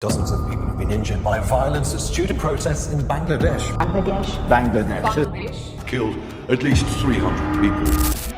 Dozens of people have been injured by violence due to protests in Bangladesh. Bangladesh. killed at least 300 people.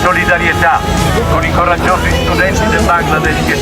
solidarietà con i coraggiosi studenti del Bangladesh che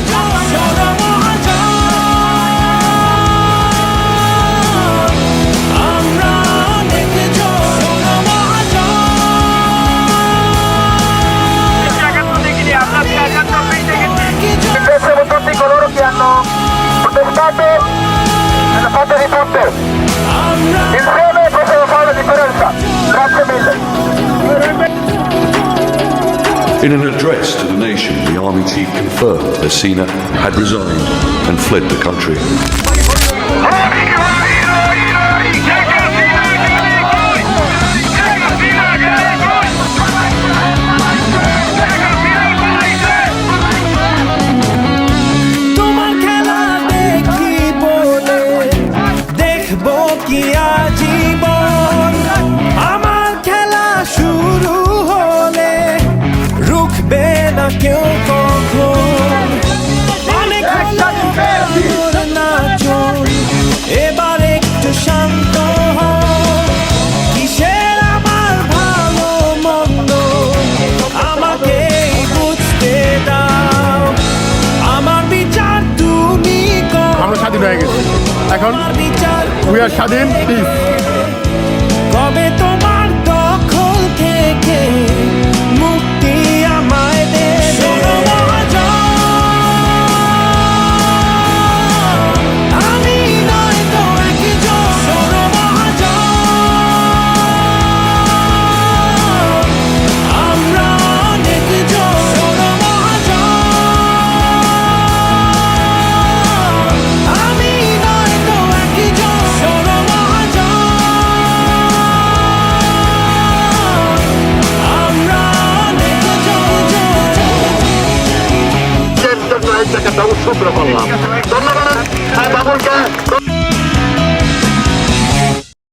In an address to the nation, the army chief confirmed that Sina had resigned and fled the country. স্বাধীন হয়ে গেছি। এখন we are স্বাধীন piece উৎসুক করলাম ধন্যবাদ। হ্যাঁ, বাবুলকে।